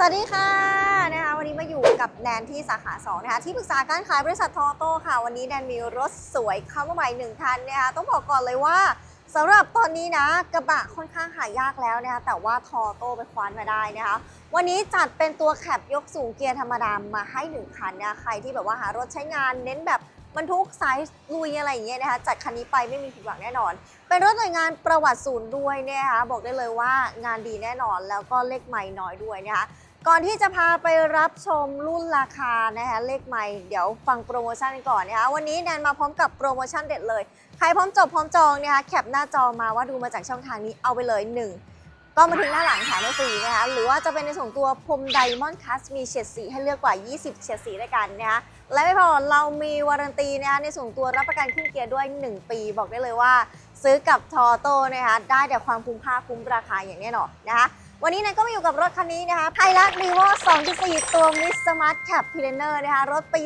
สวัสดีค่ะนะคะวันนี้มาอยู่กับแนนที่สาขา2นะคะที่ปรึกษาการขายบริษัททอโต้ค่ะ วันนี้แนนมีรถสวยเข้ามาใหม่หนึ่งคันนะคะต้องบอกก่อนเลยว่าสำหรับตอนนี้นะกระบะค่อนข้างหายากแล้วนะคะแต่ว่าทอโต้ไปคว้านมาได้นะคะวันนี้จัดเป็นตัวแคปยกสูงเกียร์ธรรมดามาให้หนึ่งคันนะคะใครที่แบบว่าหารถใช้งานเน้นแบบบรรทุกสายลุยอะไรอย่างเงี้ยนะคะจัดคันนี้ไปไม่มีผิดหวังแน่นอน เป็นรถหน่วยงานประวัติศูนย์ด้วยเนี่ยนะคะบอกได้เลยว่างานดีแน่นอนแล้วก็เลขใหม่น้อยด้วยนะคะ ก่อนที่จะพาไปรับชมรุ่นราคานะคะเลขใหม่ เดี๋ยวฟังโปรโมชั่นกันก่อนนะคะวันนี้แนนมาพร้อมกับโปรโมชั่นเด็ดเลย ใครพร้อมจบพร้อมจองนะคะแคปหน้าจอมาว่าดูมาจากช่องทางนี้เอาไปเลย 1 ก็มาถึงหน้าหลังแถมได้ฟรีนะคะหรือว่าจะเป็นในส่วนตัวพรมไดมอนด์คัสมีเฉดสีให้เลือกกว่า 20 เฉดสีด้วยกันนะคะและไม่พอเรามีวารันตีนะคะในส่วนตัวรับประกันขึ้นเกียร์ด้วย 1 ปี บอกได้เลยว่า ซื้อกับทอโต้นะคะได้แต่ความคุ้มค่าคุ้มราคาอย่างแน่นอนนะคะ วันนี้แนนก็มาอยู่กับรถคันนี้นะคะไ i ลักรีโว2.4 ตัวมิ s สมาร์ทแคปพิเลเนอร์นะคะรถปี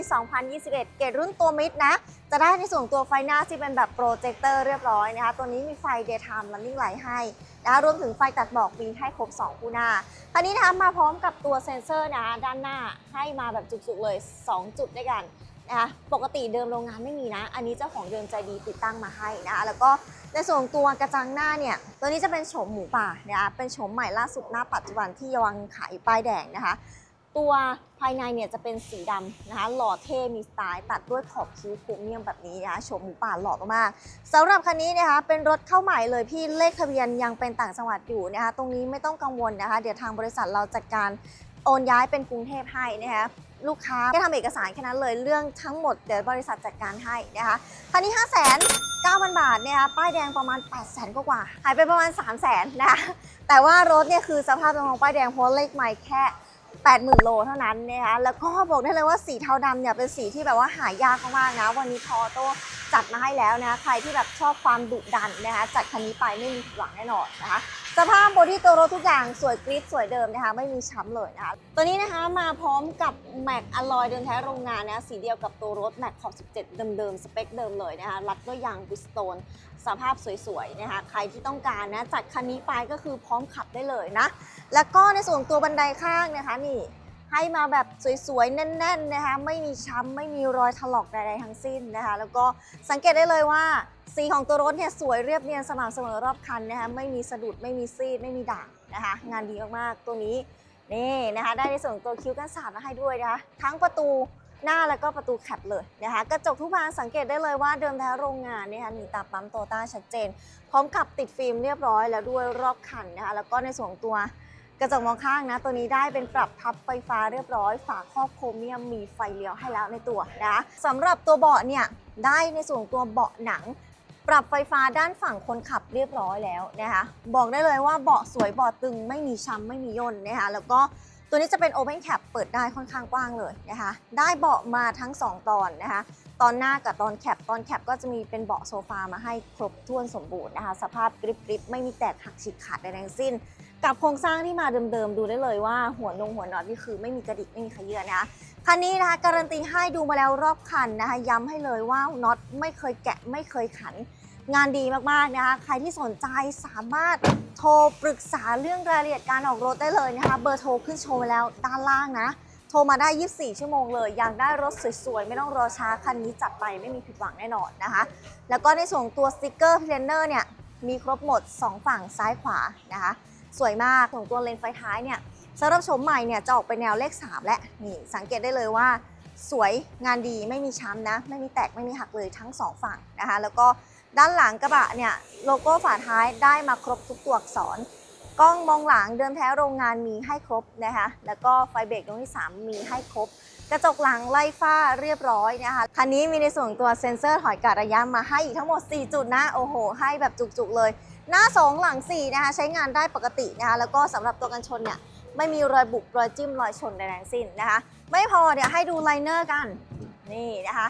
2021 เกรดรุ่นตัวมิดนะ จะได้ในส่วนตัวไฟหน้าที่เป็นแบบโปรเจคเตอร์เรียบร้อยนะคะ ตัวนี้มีไฟ daytime running light ให้นะคะรวมถึงไฟตัดหมอกมีให้ครบ 2 คู่หน้า คันนี้นะคะมาพร้อมกับตัวเซ็นเซอร์นะคะด้านหน้าให้มาแบบจุกๆเลย 2 จุดด้วยกัน นะคะปกติเดิมโรงงานไม่มีนะ อันนี้เจ้าของเดิมใจดีติดตั้งมาให้นะคะแล้วก็ในส่วนตัวกระจังหน้าเนี่ย ตัวนี้จะเป็นโฉมหมูป่านะคะเป็นโฉมใหม่ล่าสุดหน้าปัจจุบันที่ยังขายป้ายแดงนะคะ ตัวภายในเนี่ยจะเป็นสีดำนะคะ หล่อเท่มีสไตล์ตัดด้วยขอบคิ้วโครเมียมแบบนี้นะคะโฉมหมูป่าหล่อมากๆสำหรับคันนี้นะคะเป็นรถเข้าใหม่เลยพี่เลขทะเบียนยังเป็นต่างจังหวัดอยู่นะคะ ตรงนี้ไม่ต้องกังวลนะคะ เดี๋ยวทางบริษัทเราจัดการ โอนย้ายเป็นกรุงเทพให้นะคะลูกค้าแค่ทำเอกสารแค่นั้นเลยเรื่องทั้งหมดเดี๋ยวบริษัทจัดการให้นะคะคันนี้ 5 0 0 0 0 9,000 บาทเนี่ยคะป้ายแดงประมาณ 8 0 0 0 0 0กว่าๆหายไปประมาณ 3 0 0 0 0 0นะคะแต่ว่ารถเนี่ยคือสภาพของป้ายแดงเพราะเลขใหม่แค่ 80,000 โลเท่านั้นนะคะแล้วก็บอกได้เลยว่าสีเทาดำเนี่ยเป็นสีที่แบบว่าหายากมากๆนะวันนี้ทอโต จัดมาให้แล้วนะคะใครที่แบบชอบความดุดันนะคะจัดคันนี้ไปไม่มีผิดหวังแน่นอนนะคะสภาพบอดี้ตัวรถทุกอย่างสวยกริปสวยเดิมนะคะไม่มีช้ำเลยนะคะตัวนี้นะคะมาพร้อมกับแม็กอลอยเดิมแท้โรงงานนะสีเดียวกับตัวรถแม็กขอบ17 เดิมๆสเปคเดิมเลยนะคะรัดด้วยยางบิสโตนสภาพสวยๆนะคะใครที่ต้องการนะจัดคันนี้ไปก็คือพร้อมขับได้เลยนะแล้วก็ในส่วนตัวบันไดข้างนะคะนี่ ให้มาแบบสวยๆ แน่นๆนะคะไม่มีช้ำไม่มีรอยถลอกใดๆทั้งสิ้นนะคะแล้วก็สังเกตได้เลยว่าสีของตัวรถเนี่ยสวยเรียบเนียนสม่ำเสมอรอบคันนะคะไม่มีสะดุดไม่มีซีดไม่มีด่างนะคะงานดีมากๆตัวนี้นี่นะคะได้ในส่วนตัวคิ้วกันสาดมาให้ด้วยนะคะทั้งประตูหน้าแล้วก็ประตูแคปเลยนะคะกระจกทุกบานสังเกตได้เลยว่าเดิมแท้โรงงานนะคะมีตาปั๊มโตต้าชัดเจน พร้อมกับติดฟิล์มเรียบร้อยแล้วด้วยรอบคันนะคะแล้วก็ในส่วนตัว กระจกมองข้างนะ ตัวนี้ได้เป็นปรับพับไฟฟ้าเรียบร้อย ฝาครอบโครเมียมมีไฟเลี้ยวให้แล้วในตัวนะสำหรับตัวเบาะเนี่ยได้ในส่วนตัวเบาะหนัง ปรับไฟฟ้าด้านฝั่งคนขับเรียบร้อยแล้วนะคะบอกได้เลยว่าเบาะสวยเบาะตึงไม่มีช้ำไม่มีย่นนะคะแล้วก็ตัวนี้จะเป็น Open Cap เปิดได้ค่อนข้างกว้างเลยนะคะ ได้เบาะมาทั้ง 2 ตอนนะคะ ตอนหน้ากับตอนแคป ตอนแคปก็จะมีเป็นเบาะโซฟามาให้ครบถ้วนสมบูรณ์นะคะ สภาพกริบกริบไม่มีแตกหักฉีกขาดใดๆทั้งสิ้น กับโครงสร้างที่มาเดิมๆ ดูได้เลยว่าหัวนงหัวน็อตนี่คือไม่มีกระดิกไม่มีขยื่นนะคะคันนี้นะคะการันตีให้ดูมาแล้วรอบคันนะคะย้ำให้เลยว่าน็อตไม่เคยแกะไม่เคยขัน งานดีมากๆนะคะใครที่สนใจสามารถโทรปรึกษาเรื่องรายละเอียดการออกรถได้เลยนะคะเบอร์โทรขึ้นโชว์ไว้แล้วด้านล่างนะโทรมาได้ 24 ชั่วโมงเลย อยากได้รถสวยๆ ไม่ต้องรอช้า คันนี้จัดไปไม่มีผิดหวังแน่นอนนะคะ แล้วก็ในส่วนตัวสติกเกอร์เพลนเนอร์เนี่ย มีครบหมด 2 ฝั่งซ้ายขวานะคะ สวยมากของตัวเลนส์ไฟท้ายเนี่ยสำหรับโฉมใหม่เนี่ยจะออกไปแนวเลข 3 และนี่สังเกตได้เลยว่า สวยงานดีไม่มีช้ำนะ ไม่มีแตกไม่มีหักเลยทั้ง 2 ฝั่งนะคะ แล้วก็ด้านหลังกระบะเนี่ยโลโก้ฝาท้ายได้มาครบทุกตัวอักษรกล้องมองหลังเดิมแท้โรงงานมีให้ครบนะคะ แล้วก็ไฟเบรกตรงที่ 3 มีให้ครบ กระจกหลังไล่ฝ้าเรียบร้อยนะคะ คันนี้มีในส่วนตัวเซ็นเซอร์ถอยการระยะมาให้อีกทั้งหมด 4 จุดนะ โอ้โห ให้แบบจุกๆเลย หน้า 2 หลัง 4 นะคะ ใช้งานได้ปกตินะคะ แล้วก็สำหรับตัวกันชนเนี่ย ไม่มีรอยบุบรอยจิ้มรอยชนใดๆทั้งสิ้นนะคะ ไม่พอเดี๋ยวให้ดูไลเนอร์กัน นี่นะคะ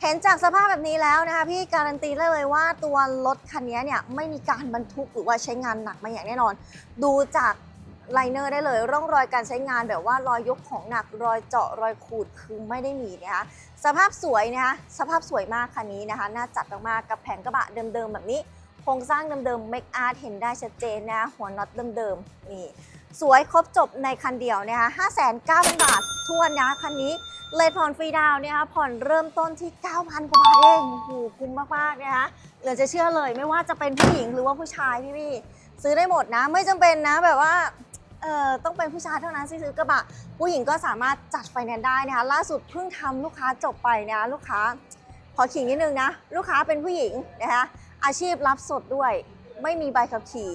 เห็นจากสภาพแบบนี้แล้วนะคะ พี่การันตีได้เลยว่าตัวรถคันนี้เนี่ยไม่มีการบรรทุกหรือว่าใช้งานหนักมาอย่างแน่นอน ดูจากไลเนอร์ได้เลยร่องรอยการใช้งานแบบว่ารอยยกของหนักรอยเจาะรอยขูดคือไม่ได้มีนะคะสภาพสวยนะคะสภาพสวยมากคันนี้นะคะ น่าจัดมากๆกับแผงกระบะเดิมๆแบบนี้ โครงสร้างเดิมๆ make art เห็นได้ชัดเจนนะหัวน็อตเดิมๆนี่สวยครบจบในคันเดียวนะคะ5,900บาททวนนะคันนี้เลยผ่อนฟรีดาวน์นะคะผ่อนเริ่มต้นที่ 9,000 กว่าบาทเองโอ้โหคุ้มมากๆนะคะเหลือจะเชื่อเลยไม่ว่าจะเป็นผู้หญิงหรือว่าผู้ชายพี่ๆซื้อได้หมดนะ ไม่จำเป็นนะแบบว่าเอ่อต้องเป็นผู้ชายเท่านั้นที่ซื้อกระบะ ผู้หญิงก็สามารถจัดไฟแนนซ์ได้นะคะล่าสุดเพิ่งทำลูกค้าจบไปนะลูกค้าขอขิงนิดนึงนะ ลูกค้าเป็นผู้หญิงนะคะ อาชีพรับสดด้วย ไม่มีใบขับขี่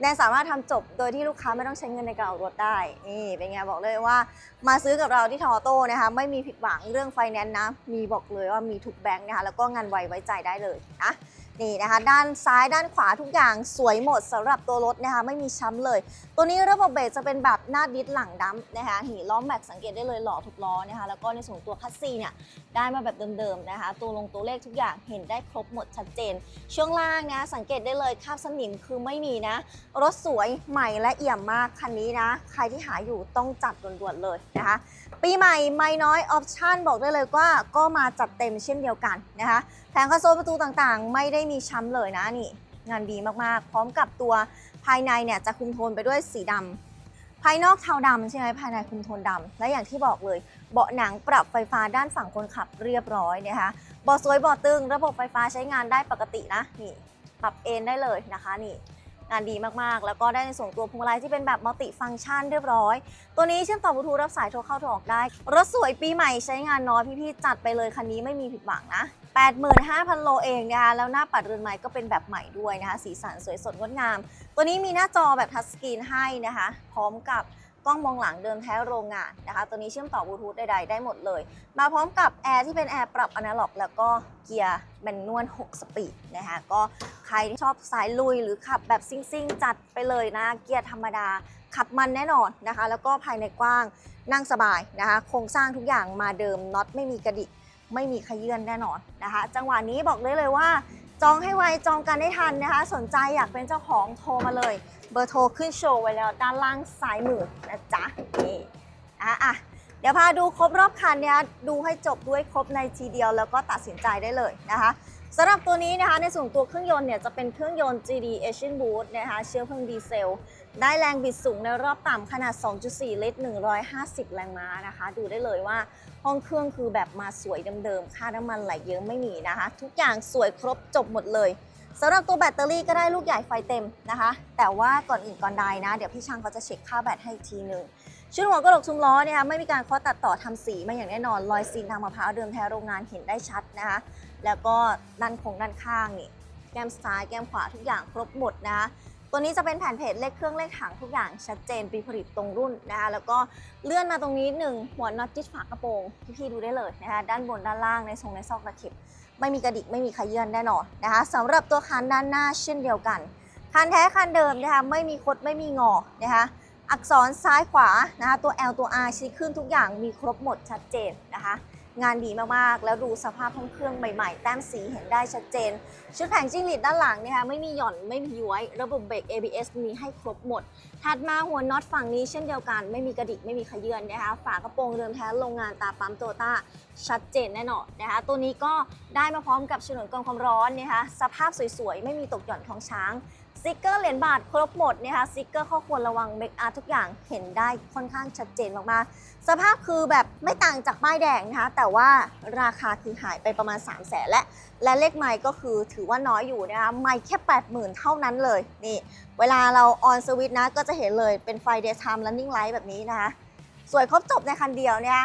แนนสามารถทำจบโดยที่ลูกค้าไม่ต้องใช้เงินในการออกรถได้ นี่เป็นไงบอกเลยว่า มาซื้อกับเราที่ทอโต้นะคะ ไม่มีผิดหวังเรื่องไฟแนนซ์นะ มีบอกเลยว่ามีทุกแบงค์นะคะ แล้วก็งานไวไว้ใจได้เลยนะ นี่นะคะ ด้านซ้ายด้านขวาทุกอย่างสวยหมดสำหรับตัวรถนะคะไม่มีช้ำเลย ตัวนี้ระบบเบรกจะเป็นแบบหน้าดิสหลังดัมนะคะหีล้อมแม็กสังเกตได้เลยหล่อทุกล้อนะคะแล้วก็ในส่วนตัวคัสซีเนี่ยได้มาแบบเดิมๆนะคะ ตัวลงตัวเลขทุกอย่างเห็นได้ครบหมดชัดเจน ช่วงล่างนะสังเกตได้เลยคราบสนิมคือไม่มีนะ รถสวยใหม่และเอี่ยมมากคันนี้นะ ใครที่หาอยู่ต้องจัดด่วนๆเลยนะคะ ปีใหม่ไม่น้อยออปชันบอกได้เลยว่าก็มาจัดเต็มเช่นเดียวกันนะคะ แผงคอนโซลประตูต่างๆ ไม่ได้มีช้ำเลยนะนี่ งานดีมากๆ พร้อมกับตัวภายในเนี่ยจะคุมโทนไปด้วยสีดำภายนอกเทาดำใช่ไหมภายในคุมโทนดำและอย่างที่บอกเลย เบาะหนังปรับไฟฟ้าด้านฝั่งคนขับเรียบร้อยนะคะเบาะสวยเบาะตึง ระบบไฟฟ้าใช้งานได้ปกตินะนี่ปรับเอนได้เลยนะคะนี่ งานดีมากๆ แล้วก็ได้ในส่วนตัวพวงมาลัยที่เป็นแบบมัลติฟังก์ชันเรียบร้อย ตัวนี้เชื่อมต่อบลูทูธรับสายโทรเข้าโทรออกได้ รถสวยปีใหม่ใช้งานน้อยพี่ๆจัดไปเลยคันนี้ไม่มีผิดหวังนะ85,000 โลเองนะคะแล้วหน้าปัดเรือนไม้ก็เป็นแบบใหม่ด้วยนะคะ สีสันสวยสดงดงาม ตัวนี้มีหน้าจอแบบทัชสกรีนให้นะคะ พร้อมกับ กล้องมองหลังเดิมแท้โรงงานนะคะ ตัวนี้เชื่อมต่อบลูทูธใดๆได้หมดเลย มาพร้อมกับแอร์ที่เป็นแอร์ปรับอนาล็อก แล้วก็เกียร์แมนนวล 6 สปีดนะคะ ก็ใครที่ชอบสายลุยหรือขับแบบซิ่งๆ จัดไปเลยนะ เกียร์ธรรมดาขับมันแน่นอนนะคะ แล้วก็ภายในกว้างนั่งสบายนะคะ โครงสร้างทุกอย่างมาเดิมน็อตไม่มีกระดิกไม่มีขยื่นแน่นอนนะคะ จังหวะนี้บอกได้เลยว่า จองให้ไวจองกันได้ทันนะคะ สนใจอยากเป็นเจ้าของโทรมาเลย เบอร์โทรขึ้นโชว์ไว้แล้วด้านล่างซ้ายมือนะจ๊ะนี่อะอะเดี๋ยวพาดูครบรอบคันเนี่ยดูให้จบด้วยครบในทีเดียวแล้วก็ตัดสินใจได้เลยนะคะสำหรับตัวนี้นะคะในส่วนตัวเครื่องยนต์เนี่ยจะเป็นเครื่องยนต์ GD Asian Boost นะคะเชื้อเพลิงดีเซล ได้แรงบิดสูงในรอบต่ำขนาด 2.4 ลิตร 150 แรงม้านะคะ ดูได้เลยว่าห้องเครื่องคือแบบมาสวยเดิมๆ ค่าน้ำมันไหลเยอะไม่มีนะคะ ทุกอย่างสวยครบจบหมดเลยสำหรับตัวแบตเตอรี่ก็ได้ลูกใหญ่ไฟเต็มนะคะ แต่ว่าก่อนอื่นก่อนใดนะ เดี๋ยวพี่ช่างเขาจะเช็คค่าแบตให้อีกทีหนึ่งชุดหัวกระโหลกชุมล้อเนี่ยค่ะไม่มีการเคาตัดต่อทำสีมาอย่างแน่นอนรอยซีนทางมะพร้าวเดิมแท้โรงงานเห็นได้ชัดนะคะ แล้วก็ด้านคงด้านข้างนี่แก้มซ้ายแก้มขวาทุกอย่างครบหมดนะคะ ตัวนี้จะเป็นแผ่นเพจเลขเครื่องเลขถังทุกอย่างชัดเจนปีผลิตตรงรุ่นนะคะแล้วก็เลื่อนมาตรงนี้หนึ่งหัวน็อตจิตฝากระโปรงพี่ๆดูได้เลยนะคะด้านบนด้านล่างในทรงในซอกตะเข็บไม่มีกระดิกไม่มีขยื่นแน่นอนนะคะสำหรับตัวคันด้านหน้าเช่นเดียวกันคันแท้คันเดิมนะคะไม่มีคดไม่มีงอนะคะอักษรซ้ายขวานะคะตัว L ตัว R ชี้ขึ้นทุกอย่างมีครบหมดชัดเจนนะคะ งานดีมากๆ แล้วดูสภาพห้องเครื่องใหม่ๆ แต้มสีเห็นได้ชัดเจน ชุดแผงจิ้งหรีดด้านหลังนะคะไม่มีหย่อนไม่มีย้วย ระบบเบรก ABS มีให้ครบหมด ถัดมาหัวน็อตฝั่งนี้เช่นเดียวกันไม่มีกระดิกไม่มีขยื่นนะคะฝากระโปรงเดิมแท้โรงงานตาปั๊มโตต้าชัดเจนแน่นอนนะคะตัวนี้ก็ได้มาพร้อมกับฉนวนกรองความร้อนนะคะสภาพสวยๆไม่มีตกหย่อนของช้าง สติกเกอร์เหรียญบาทครบหมดนะคะสติกเกอร์ข้อควรระวังเมคอาร์ทุกอย่างเห็นได้ค่อนข้างชัดเจนมากๆสภาพคือแบบไม่ต่างจากป้ายแดงนะคะ แต่ว่าราคาคือหายไปประมาณ 3 0 0แสนและและเลขไมค์ก็คือถือว่าน้อยอยู่นะคะไมค์แค่ 80,000 เท่านั้นเลยนี่ เวลาเราออนสวิตนะก็จะเห็นเลยเป็นไฟ daytime running light แบบนี้นะคะสวยครบจบในคันเดียวเนี่ย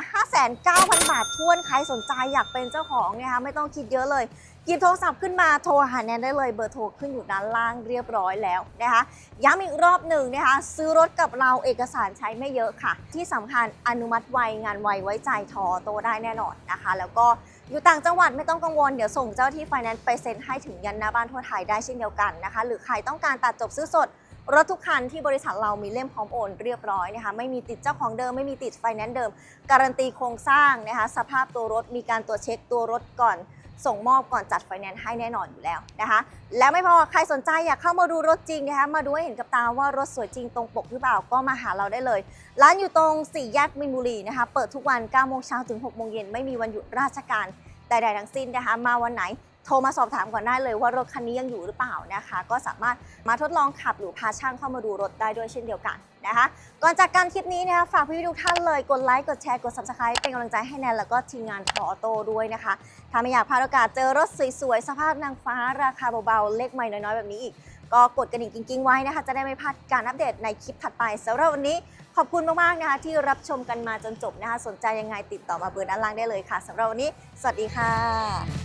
59,000 บาททวน ใครสนใจอยากเป็นเจ้าของเนี่ยคะไม่ต้องคิดเยอะเลย หยิบโทรศัพท์ขึ้นมาโทรหาแนนได้เลยเบอร์โทรขึ้นอยู่ด้านล่างเรียบร้อยแล้วนะคะย้ำอีกรอบหนึ่งนะคะซื้อรถกับเราเอกสารใช้ไม่เยอะค่ะ ที่สำคัญอนุมัติไวงานไวไว้ใจทอโตได้แน่นอนนะคะ แล้วก็อยู่ต่างจังหวัดไม่ต้องกังวลเดี๋ยวส่งเจ้าที่ไฟแนนซ์ไปเซ็นให้ถึงยันหน้าบ้านทั่วไทยได้เช่นเดียวกันนะคะ หรือใครต้องการตัดจบซื้อสดรถทุกคันที่บริษัทเรามีเล่มพร้อมโอนเรียบร้อยนะคะไม่มีติดเจ้าของเดิมไม่มีติดไฟแนนซ์เดิม การันตีโครงสร้างนะคะสภาพตัวรถมีการตรวจเช็คตัวรถก่อน ส่งมอบก่อนจัดไฟแนนซ์ให้แน่นอนอยู่แล้วนะคะ แล้วไม่พอใครสนใจอยากเข้ามาดูรถจริงนะคะมาดูให้เห็นกับตาว่ารถสวยจริงตรงปกหรือเปล่าก็มาหาเราได้เลย ร้านอยู่ตรงสี่แยกมินบุรีนะคะ เปิดทุกวัน9โมงเช้าถึง6โมงเย็นไม่มีวันหยุดราชการใดๆทั้งสิ้นนะคะ มาวันไหน โทรมาสอบถามก่อนได้เลยว่ารถคันนี้ยังอยู่หรือเปล่านะคะ ก็สามารถมาทดลองขับหรือพาช่างเข้ามาดูรถได้ด้วยเช่นเดียวกันนะคะก่อนจากการคลิปนี้นะคะฝากพี่ทุกท่านเลยกดไลค์กดแชร์กด subscribe เป็นกำลังใจให้แนนแล้วก็ทีมงานทออโต้ด้วยนะคะ ถ้าไม่อยากพลาดโอกาสเจอรถสวยๆสภาพนางฟ้าราคาเบาๆเลขใหม่น้อยๆแบบนี้อีกก็กดกระดิ่งกิ้งๆไว้นะคะ จะได้ไม่พลาดการอัปเดตในคลิปถัดไปสำหรับวันนี้ขอบคุณมากๆนะคะ ที่รับชมกันมาจนจบนะคะ สนใจยังไงติดต่อมาเบอร์ด้านล่างได้เลยค่ะสำหรับวันนี้ สวัสดีค่ะ